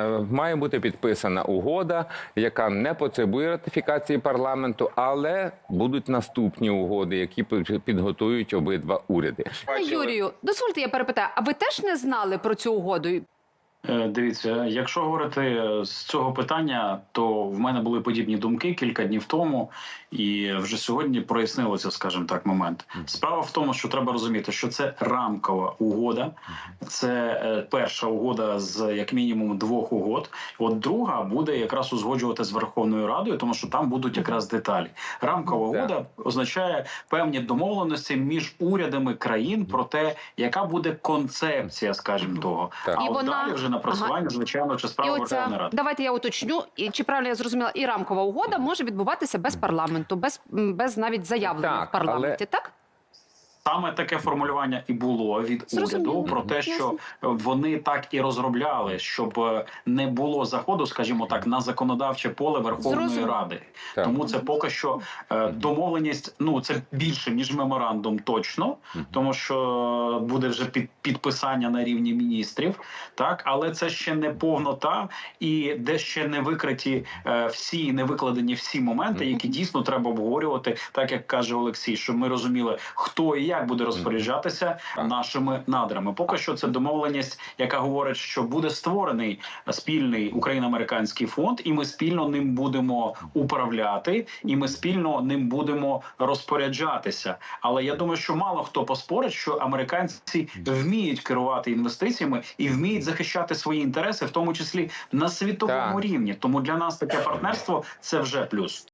Е, Має бути підписана угода, яка не потребує ратифікації парламенту, але будуть наступні угоди, які під- підготують обидва уряди. Юрію, дозвольте, я перепитаю, а ви теж не знали про цю угоду? Е, Дивіться, якщо говорити е, з цього питання, то в мене були подібні думки кілька днів тому, і вже сьогодні прояснилося, скажімо так, момент. Справа в тому, що треба розуміти, що це рамкова угода, це е, перша угода з як мінімум двох угод. От друга буде якраз узгоджувати з Верховною Радою, тому що там будуть якраз деталі. Рамкова угода означає певні домовленості між урядами країн про те, яка буде концепція, скажімо того. А от далі вже напрацювання, звичайно, чи справа справа Верховної Ради. давайте я уточню, і чи правильно я зрозуміла, і рамкова угода може відбуватися без парламенту, без, без навіть заявлення в парламенті, так? Саме таке формулювання і було від Зрозуміло. уряду про те, що Ясно. вони так і розробляли, щоб е, не було заходу, скажімо так, на законодавче поле Верховної Зрозуміло. Ради. Так. Тому це поки що е, домовленість. Ну це більше ніж меморандум, точно, тому що буде вже під підписання на рівні міністрів. Так, але це ще не повнота, і де ще не викриті е, всі, не викладені всі моменти, які дійсно треба обговорювати, так як каже Олексій, щоб ми розуміли, хто і як буде розпоряджатися нашими надрами. Поки що це домовленість, яка говорить, що буде створений спільний україно-американський фонд, і ми спільно ним будемо управляти, і ми спільно ним будемо розпоряджатися. Але я думаю, що мало хто поспорить, що американці вміють керувати інвестиціями і вміють захищати свої інтереси, в тому числі на світовому Так. рівні. Тому для нас таке партнерство це вже плюс.